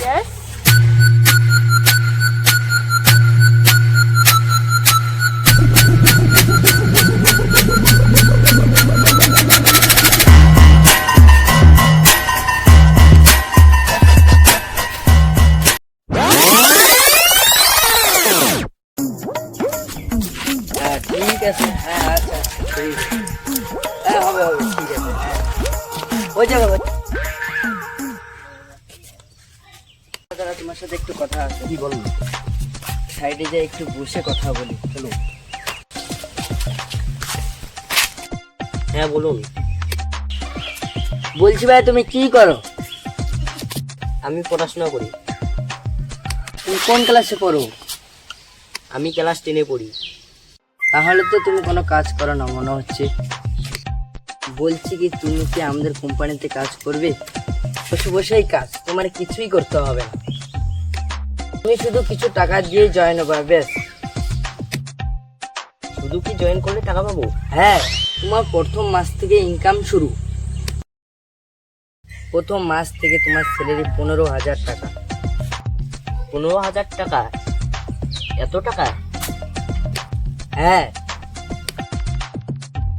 Yes. হ্যাঁ ঠিক আছে হ্যাঁ আচ্ছা আচ্ছা, ঠিক আছে। হ্যাঁ হবে হবে ঠিক আছে হ্যাঁ হয়ে দাদা তোমার সাথে একটু কথা আছে। কি বলুন। সাইডে যে একটু বসে কথা বলি চলো। হ্যাঁ বলুন। বলছি ভাই তুমি কি করো? আমি পড়াশোনা করি। তুমি কোন ক্লাসে পড়ো? আমি ক্লাস টেনে পড়ি। তাহলে তো তুমি কোনো কাজ করো না মনে হচ্ছে। বলছি কি তুমি কি আমাদের কোম্পানিতে কাজ করবে? বসে বসেই কাজ তোমার কিছুই করতে হবে না। তুমি শুধু কিছু টাকা দিয়ে জয়েন হবে, ব্যাস। শুধু কি জয়েন করলে টাকা পাবো? হ্যাঁ তোমার প্রথম মাস থেকে ইনকাম শুরু। প্রথম মাস থেকে তোমার স্যালারি পনেরো হাজার টাকা। পনেরো হাজার টাকা? এত টাকা? হ্যাঁ।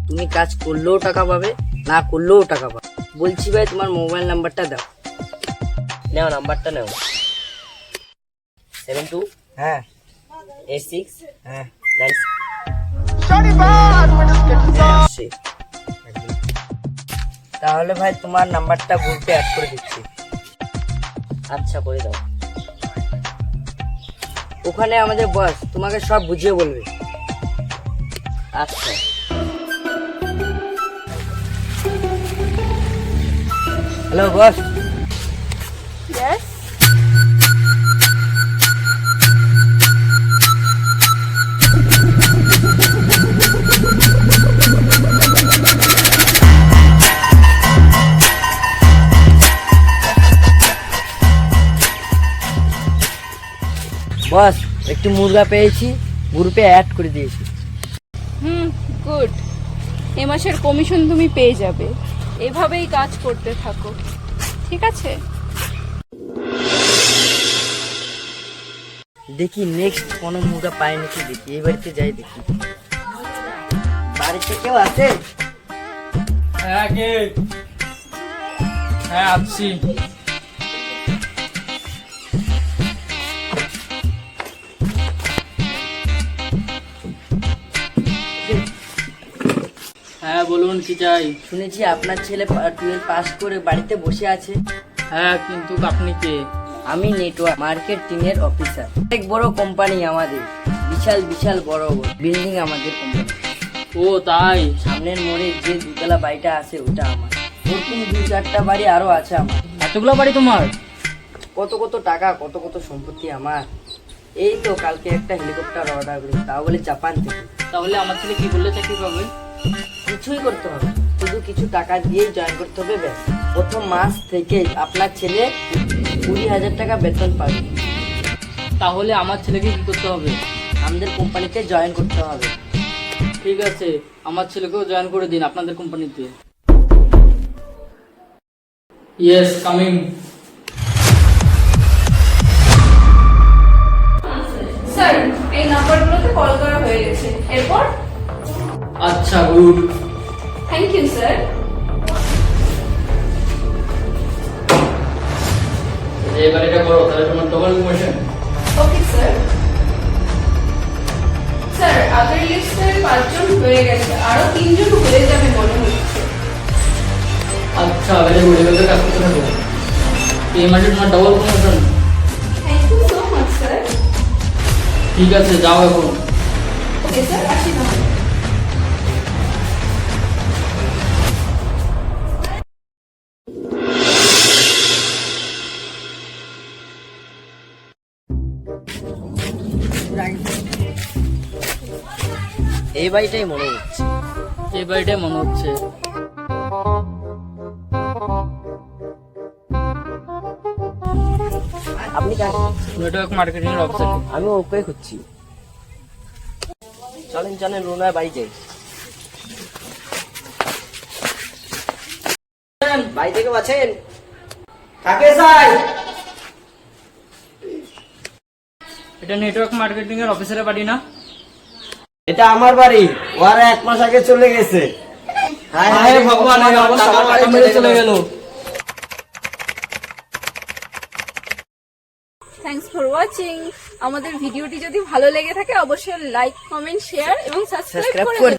তুমি কাজ করলেও টাকা পাবে, না করলেও টাকা পাবে। বলছি ভাই, তোমার মোবাইল নাম্বারটা দাও। নাও নাম্বারটা নাও। সেভেন টু হ্যাঁ। এইট সিক্স হ্যাঁ। নাইন তাহলে ভাই তোমার নাম্বারটা গ্রুপে অ্যাড করে দিচ্ছি। আচ্ছা করে দাও। ওখানে আমাদের বস তোমাকে সব বুঝিয়ে বলবে। আচ্ছা। হ্যালো বস বস একটু মুরগা পেয়েছি গ্রুপে অ্যাড করে দিয়েছি। হুম গুড এ মাসের কমিশন তুমি পেয়ে যাবে। এভাবেই কাজ করতে থাকো। ঠিক আছে? দেখি নেক্সট কোনো মুরগা পাই নাকি দেখি এই বাড়িতে যাই দেখি। বাড়িতে কেউ আছে? হ্যাঁ কে? হ্যাঁ আসছি হ্যাঁ বলুন কি চাই? শুনেছি আপনার ছেলে টুয়েলভ পাস করে বাড়িতে বসে আছে। হ্যাঁ কিন্তু আপনি কে? আমি নেটওয়ার্ক মার্কেটিংয়ের অফিসার। অনেক বড় কোম্পানি আমাদের। বিশাল বিশাল বড় বিল্ডিং আমাদের কোম্পানি ও তাই? সামনের মোড়ে যে দুতলা বাড়িটা আছে ওটা আমার। এরকম দু চারটা বাড়ি আরও আছে আমার। এতগুলো বাড়ি তোমার? কত কত টাকা কত কত সম্পত্তি আমার। এই তো কালকে একটা হেলিকপ্টার অর্ডার করি তাও বলে জাপান থেকে। তাহলে আমার ছেলে কি করলে চাকরি পাবে? কিছুই করতে হবে শুধু কিছু টাকা দিয়েই জয়েন করতে হবে ব্যাস। প্রথম মাস থেকে আপনার ছেলে কুড়ি হাজার টাকা বেতন পাবে। তাহলে আমার ছেলেকে কি করতে হবে? আমাদের কোম্পানিতে জয়েন করতে হবে। ঠিক আছে আমার ছেলেকেও জয়েন করে দিন আপনাদের কোম্পানিতে। ইয়েস কামিং স্যার এই নাম্বারগুলোতে কল করা হয়ে গেছে। এরপর? আচ্ছা গুড থ্যাংক ইউ স্যার এবার এটা করো তাহলে তোমার ওকে স্যার স্যার আগের লিস্টে পাঁচজন হয়ে গেছে আরও তিনজন হয়ে যাবে মনে হচ্ছে। আচ্ছা ভেরি গুড এভাবে কাজ করতে থাকো এই মাসে তোমার double promotion thank you so much sir ঠিক আছে যাও এখন। ওকে স্যার আসি এই বাড়িটাই মনে হচ্ছে। এই বাড়িটাই মনে হচ্ছে। আপনি নেটওয়ার্ক মার্কেটিং এর অফিসার আমি ওকে খুঁজছি। চলেন চলেন রুনার বাড়ি যাই। বাড়ি থেকে আছেন কাকে চাই? এটা নেটওয়ার্ক মার্কেটিং এর অফিসারের বাড়ি না? এটা আমার বাড়ি। ওরা এক মাস আগে চলে গেছে। হায় হায় ভগবান আমার মেরে চলে গেল? থ্যাংকস ফর ওয়াচিং আমাদের ভিডিওটি যদি ভালো লেগে থাকে অবশ্যই লাইক কমেন্ট শেয়ার এবং সাবস্ক্রাইব করে করে